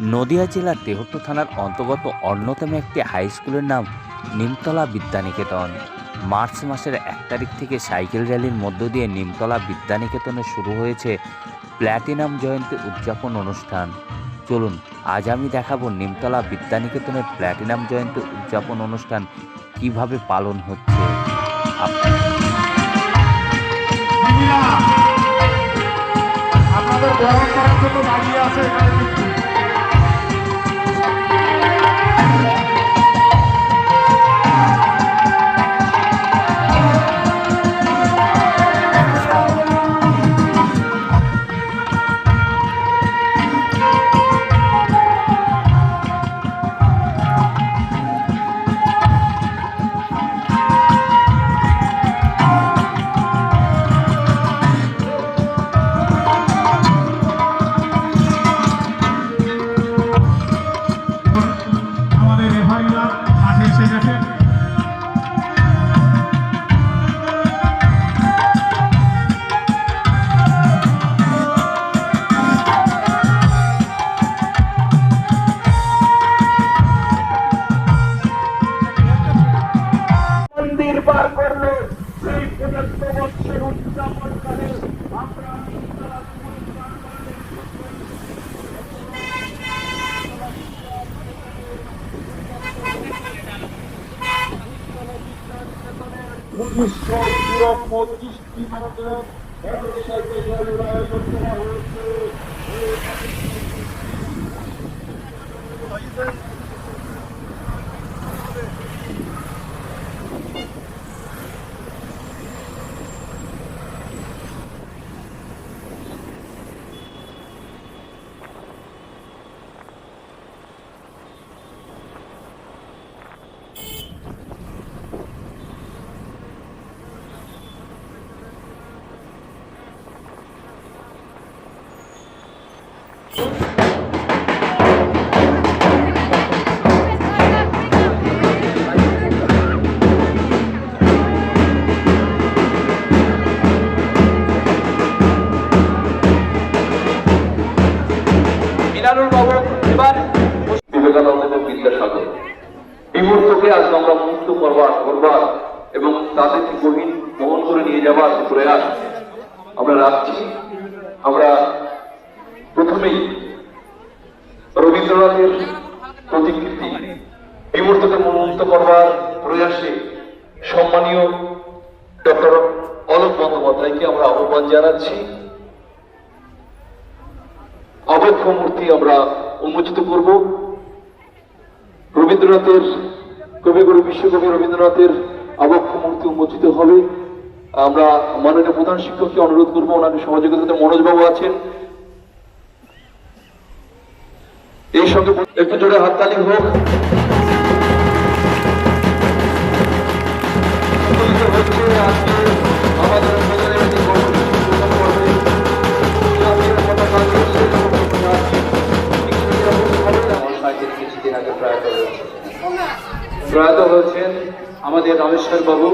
নদিয়া জেলার তেহট্ট থানার অন্তর্গত অন্যতম একটি হাই স্কুলের নাম নিমতলা বিদ্যানিকেতন। মার্চ মাসের এক তারিখ থেকে সাইকেল র্যালির মধ্য দিয়ে নিমতলা বিদ্যানিকেতনে শুরু হয়েছে প্ল্যাটিনাম জয়ন্তী উদযাপন অনুষ্ঠান। চলুন, আজ আমি দেখাবো নিমতলা বিদ্যানিকেতনের প্ল্যাটিনাম জয়ন্তী উদযাপন অনুষ্ঠান কীভাবে পালন হচ্ছে। আপনাদের করার জন্য দাঁড়িয়ে আছে উনিশশো পঁচিশটি মিনারুল বিবেকানন্দ এই মুহূর্তকে আজকে আমরা মুক্ত করবার এবং তাদের গহীন করে নিয়ে যাবার প্রয়াস আমরা রাখছি। আমরা প্রথমেই রবীন্দ্রনাথের প্রতিকৃতি এই মুক্ত করবার প্রয়াসে সম্মানীয় ডক্টর অলোক বন্দ্যোপাধ্যায়কে আমরা আহ্বান জানাচ্ছি। অবক্ষ মূর্তি আমরা উন্মোচিত করব। রবীন্দ্রনাথের কবিগুরু বিশ্বকবি রবীন্দ্রনাথের আবক্ষ মূর্তি উন্মোচিত হবে। আমরা মাননীয় প্রধান শিক্ষককে অনুরোধ করব ওনাকে সহযোগিতাতে মনোজবাবু আছেন। এই সঙ্গে একটু জোরে হাততালি হোক। প্রয়াত হয়েছেন আমাদের রামেশ্বর বাবু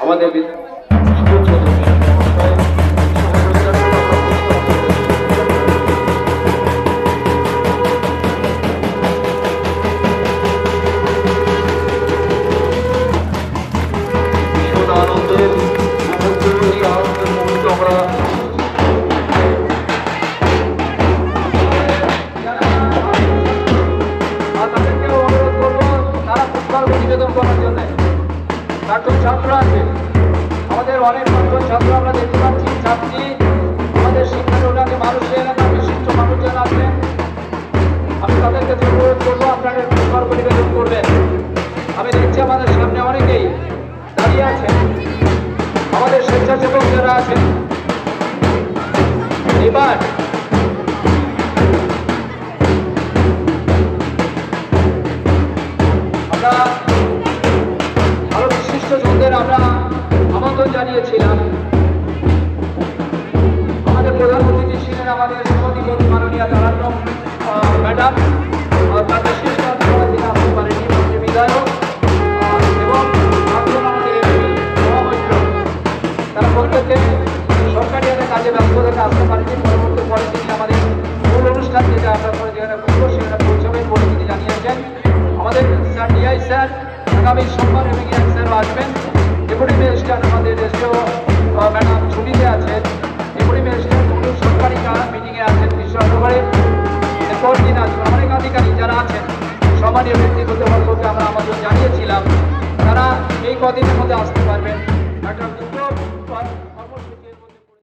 আমাদের নিবেদন করার জন্য প্রাক্তন ছাত্র আছে। আমাদের অনেক প্রাক্তন ছাত্র আমরা দেখতে পাচ্ছি, ছাত্রী। আমাদের শিক্ষা বিভাগে মানুষের বিশিষ্ট মানুষজন আছেন, আমি তাদের কাছে অনুরোধ করব আপনারা পুষ্পার্ঘ নিবেদন করবেন। আমি দেখছি আমাদের সামনে অনেকেই দাঁড়িয়ে আছেন। আমাদের স্বেচ্ছাসেবক যারা আছেন, এবার দিয়েছিলাম আমাদের প্রধান অতিথি ছিলেন আমাদের সভাধিপতি মাননীয় তারান্নম ম্যাডাম কাজে ব্যস্ত আমাদের মূল অনুষ্ঠান যেটা আসার পরে যেখানে পুজো সেখানে পৌঁছাবেন বলে জানিয়েছেন। আমাদের স্যার ডিআই স্যার, আগামী সোমবার এবং এক স্যারও আসবেন। ম্যাজিস্ট্রেট আমাদের এসডিও ম্যাডাম ছুটিতে আছেন। ম্যাজিস্ট্রেট কোনো সরকারি মিটিংয়ে আছেন বিশ্বনগরে এরপর দিন আছেন অনেক আধিকারিক যারা আছেন সম্মানীয় ব্যক্তিগত বর্গকে আমরা আমাদের জানিয়েছিলাম। তারা এই কদিনের মধ্যে আসতে পারবেন। একটা